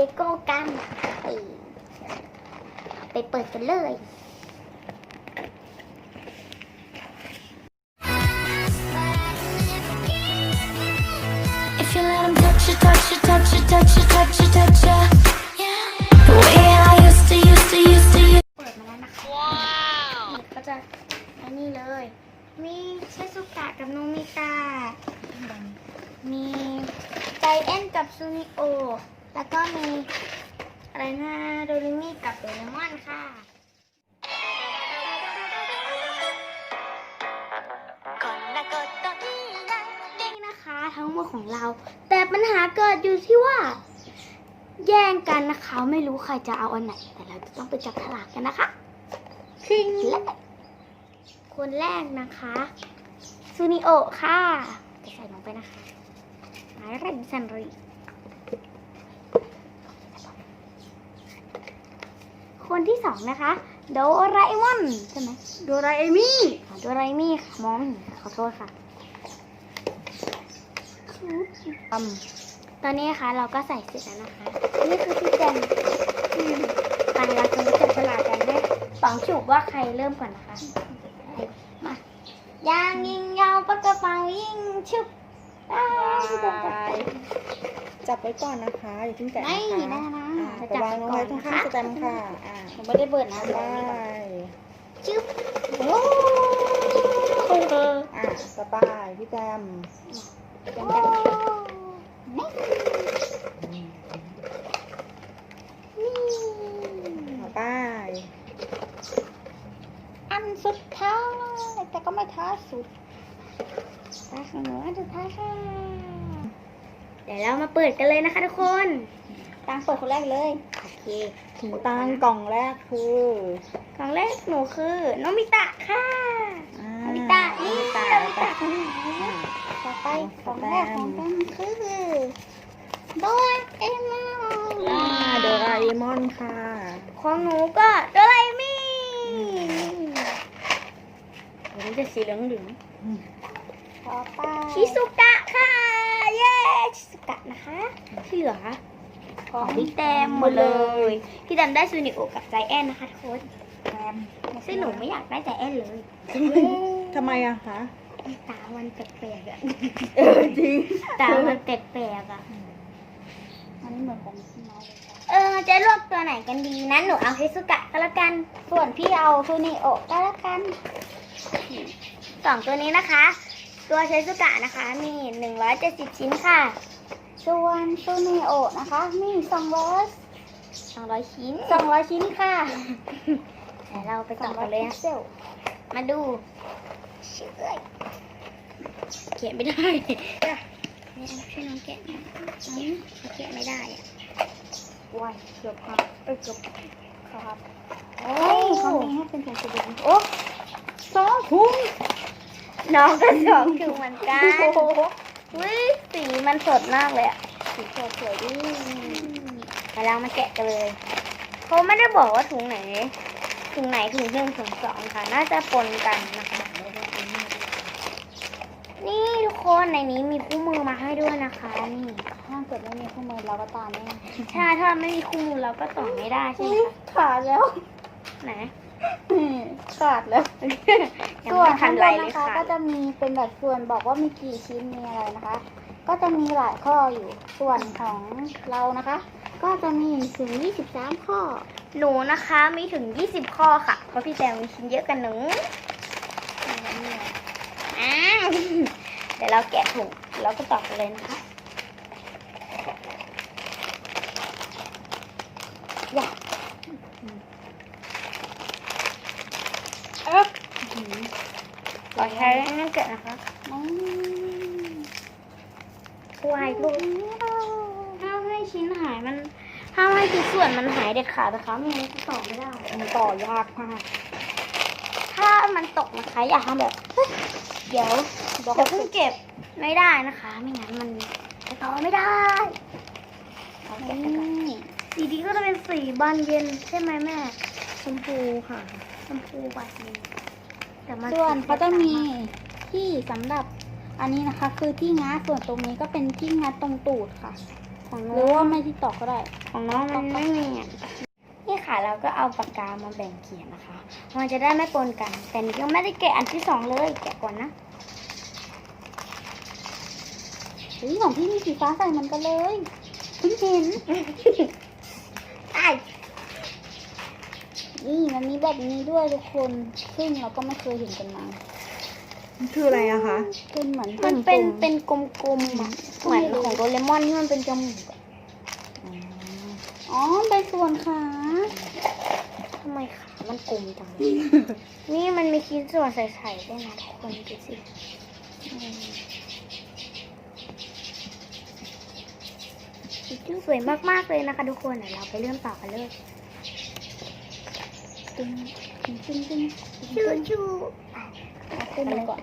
เลโก้กันไปไปเปิดกันเลย If you let 'em touch you, touch you, touch you, touch you, touch you, touch you, yeah. The way I used to, used to, used to, used เปิดมาแล้วนะคะว้าวก็จะอันนี้เลย มีเชสุกะกับโนมิตะมีใจแอนกับซูนิโอ แล้วก็มีอะไรนะโดเรมิกับโดเรมอนค่ะนี่นะคะทั้งหมดของเรา แต่ปัญหาเกิดอยู่ที่ว่า แย่งกันนะคะไม่รู้ใครจะเอาอันไหน แต่เราจะต้องไปจับฉลากกันนะคะคิงและคนแรกนะคะซูนิโอค่ะจะใส่ลงไปนะคะหมายเลขซันรี คนที่สองนะคะ โดราเอมอนใช่ไหมโดราเอมี่อ่าโดราเอมี่ค่ะมองไม่เห็นค่ะขอโทษค่ะทตอนนี้นะคะเราก็ใส่เสร็จแล้วนะคะ นี่คือพี่แจนอืมไปเราจะมาจับฉลากกันให้สองฉุบว่าใครเริ่มก่อนนะคะ มา ยางยิงยาวปากกระเป๋ายิงชุบ ได้ำจับไว้ก่อนนะคะอย่าเพิ่งแกะไม่นะได้คะนะอ่าจะไปจับวางลงก่อไว้นตรงนะข้างคะสแตมป์ค่ะอ่าผมไม่ได้เบิดนะไปจึ๊บโอ้อ่าต่อไปพี่แจมจังจังนี่ต่อไปอันสุดท้ายแต่ก็ไม่ท้ายสุด ตาของหนูอันสุดท้ายค่ะ เดี๋ยวเรามาเปิดกันเลยนะคะทุกคน ตังเปิดคนแรกเลย โอเคถุงตังกล่องแรกคือกล่องแรกหนูคือโนมิตะค่ะอ่าโนมิตะนี่โนมิตะโนมิตะคนไหนอ่าต่อไปกล่องแรกของกันคือโดราเอมอนอ่าโดราเอมอนค่ะ ของหนูก็โดราเอมี่อันนี้จะสีเหลืองเหลืองอืม ต่อไปชิซุกะค่ะ เย้ชิซุกะนะคะที่เหลือของพี่แตมหมดเลยพี่แตมได้ซูนิโอกับใจแอนนะคะทุกคนแจมซึ่งหนูไม่อยากได้ใจแอนเลยทำไมอะคะตามันแปลกๆอะเออจริงตามันแปลกๆอะอันนี้เหมือนของพี่น้องเลยค่ะเออจะเลือกตัวไหนกันดีนั้นหนูเอาชิซุกะก็แล้วกัน ส่วนพี่เอาซูนิโอก็แล้วกันสองตัวนี้นะคะ ตัวชิซุกะนะคะ มี170ชิ้นค่ะ ส่วนซูนิโอนะคะ มี200 200ชิ้น200ชิ้นค่ะเดี๋ยวเราไปต่อกันเลยนะเซลมาดูเชื่อยเขียนไม่ได้เนี่ยช่วยน้องแกะหน่อยอืมเขียนไม่ได้อะว้ายเกือบค่ะเอ้ยเกือบครับ โอ้เฮ้ยยเขามีให้เป็นถุงกระดาษโอ้สองถุง น้องก็สองถึงเหมือนกันโอ้โหวิสีมันสดมากเลยอะสีสวยสวยๆดิไปเรามาแกะกันเลยเขาไม่ได้บอกว่าถุงไหน ถุงไหนถุงหนึ่งถุงสองค่ะ น่าจะปนกันนะคะนี่ทุกคนในนี้มีคู่มือมาให้ด้วยนะคะนี่ถ้าเกิดไม่มีข้อมือเราก็ตามแน่ถ้าถ้าไม่มีคู่มือเราก็ต่อไม่ได้ใช่ไหมคะขาดแล้วไหน ขาดแล้ว ยังส่วไม่นทัข้านงบไรนเลยนะคะค่ะ ก็จะมีเป็นแบบส่วนบอกว่ามีกี่ชิ้นมีอะไรนะคะ ก็จะมีหลายข้ออยู่ส่วนของเรานะคะ ก็จะมีถึง 23 ข้อ หนูนะคะมีถึง 20 ข้อค่ะ เพราะพี่แจงมีชิ้นเยอะกันหนูอ้าวเดี๋ยวเราแกะถุงแล้วก็ตอกกันเลยนะคะอย่าเอ๊ะ ขอใช้นั่นเกิดนะคะวายลูกห้ามให้ชิ้นหายมันห้ามให้ชิ้นส่วนมันหายเด็ดขาดนะคะไม่งั้นจะต่อไม่ได้ มันต่อยากมาก ถ้ามันตกนะคะอย่าทำแบบเฮ้ยเดี๋ยวเดี๋ยวเพิ่งเก็บไม่ได้นะคะ ไม่งั้นมันจะต่อไม่ได้เอานี่แกะไปก่อนสีดีก็จะเป็นสีบานเย็นใช่ไหมแม่ ชมพูค่ะ ชมพูบานเย็นแต่มัน ส่วนเขาจะมีที่สำหรับอันนี้นะคะ คือที่งัดส่วนตรงนี้ก็เป็นที่งัดตรงตูดค่ะของหน้รือองว่าไม่ที่ตอกก็ได้ของน้องมันไม่มีอะนี่ค่ะเราก็เอาปากกามาแบ่งเขียนนะคะ มันจะได้ไม่ปนกันแต่นี่ยังไม่ได้แกะอันที่สองเลยแกะก่อนนะเฮ้ยของพี่มีสีฟ้าใส่เหมันกันเลยเพิ่งเห็นไอ้ นี่มันมีแบบนี้ด้วยทุกคนซึ่งเราก็ไม่เคยเห็นกันมามันคืออะไรอะคะเป็นเหมือนมันเป็นกลมๆเป็นกลมๆอะเหมือนของโดเรมอนที่มันเป็นจมูกอะอ๋อเป็นส่วนขาทำไมขามันกลมจังเลยนี่มันมีชิ้นส่วนใสๆด้วยนะทุกคนดูสิอืมสวยมากๆเลยนะคะทุกคนเดี๋ยวเราไปเริ่มต่อกันเลย ตึงตึงตึงตึงชูชูเอาขึ้นมาก่อน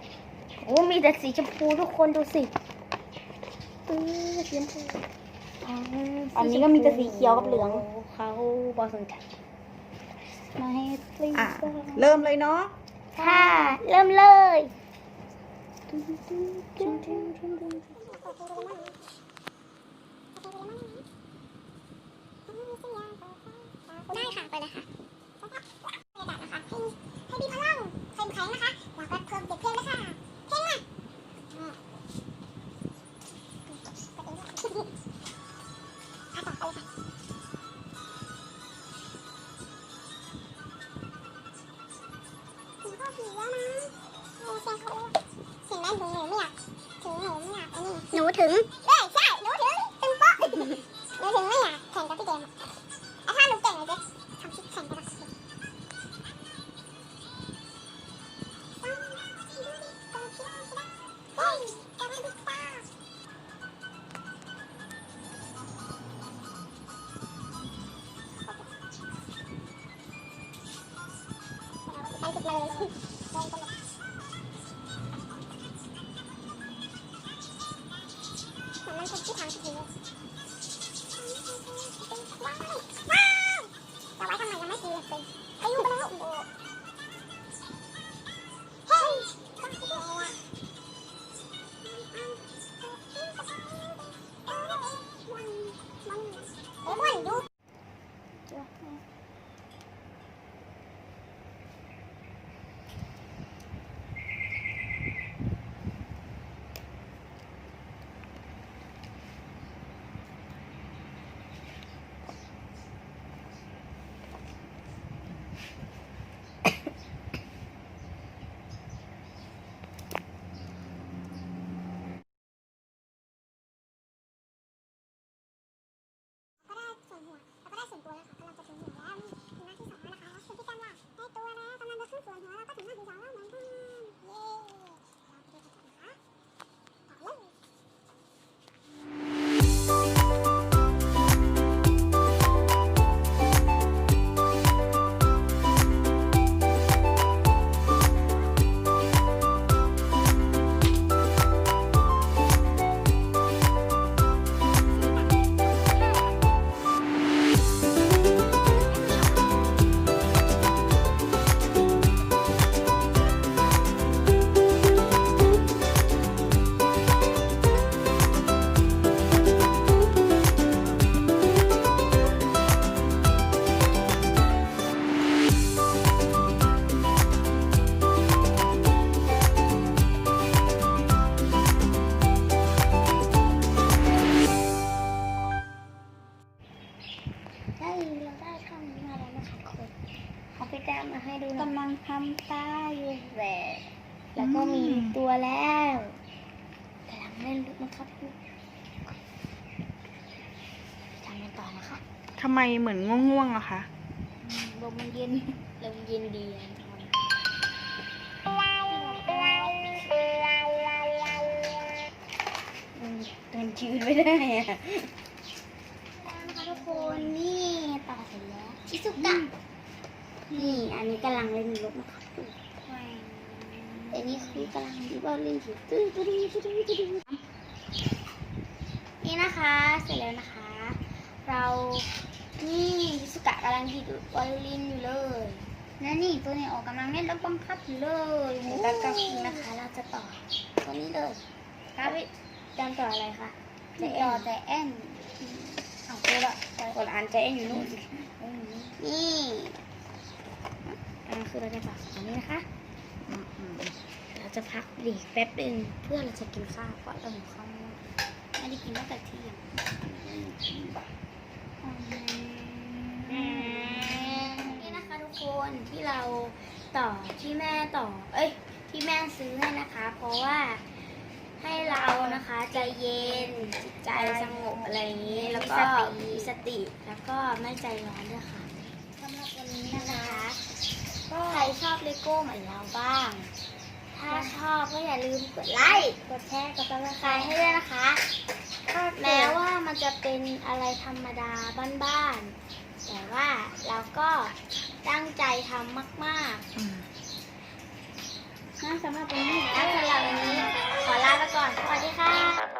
โอ้มีแต่สีชมพูทุกคนดูสิตื้อสีชมพูอันนี้ก็มีแต่สีเขียวกับเหลืองเขาบอสนใจมาให้ปลิ้งอะก่อนเริ่มเลยเนาะค่ะ เริ่มเลย ถึง ว่าได้ตัวแล้วกำลังจะขึ้น แล้วก็มีตัวแล้วกำลังเล่นลูกนะครับทำกันต่อนะคะทำไมเหมือนง่วงๆอะคะลมมันเย็นลมเย็นดีนะอืมมันจืดไม่ได้อะนะคะทุกคนนี่ต่อเสร็จแล้วชิซุกะนี่อันนี้กำลังเล่นลูกนะครับอั นี้คือกำลังดีบอลเล่นอยู่ตื้อตื้อตื้อตื้อตื้อนี่นะคะ เสร็จแล้วนะคะ เรานี่ชิซุกะกำลังดีดวอลลินอยู่เลยและนี่ตัวนี้ออกกำลังเล่นแล้วบังคับอยู่เลยมือนกันกับนะคะ เราจะต่อตัวนี้เลยครับพี่จำต่ออะไรคะใจจแออนใจแอนเอาตัวละใจคนอ่านใจแอนอยู่นู่นนี่ อันคือเราจะฝากตรงนี้นะคะ เราจะพักเบรกแป๊บหนึ่งเพื่อเราจะกินข้าวเพราะเราหิวข้าวมากไม่ได้กินตั้งแต่เที่ยงนี่นะคะทุกคนที่เราต่อที่แม่ต่อ เอ้ย ที่แม่ซื้อให้นะคะ เพราะว่าให้เรานะคะใจเย็นจิตใจสงบอะไรอย่างนี้ แล้วก็มีสติแล้วก็ไม่ใจร้อนด้วยค่ะสำหรับวันนี้นะคะ ใครชอบเลโก้เหมือนเราบ้าง ถ้าชอบก็อย่าลืมกดไลค์กดแชร์กดซับสไครต์ให้ด้วยนะคะแม้ว่ามันจะเป็นอะไรธรรมดาบ้านๆแต่ว่าเราก็ตั้งใจทำมากงั้นสำหรับวันนี้ๆและสำหรับวันนี้ขอลาไปก่อนสวัสดีค่ะ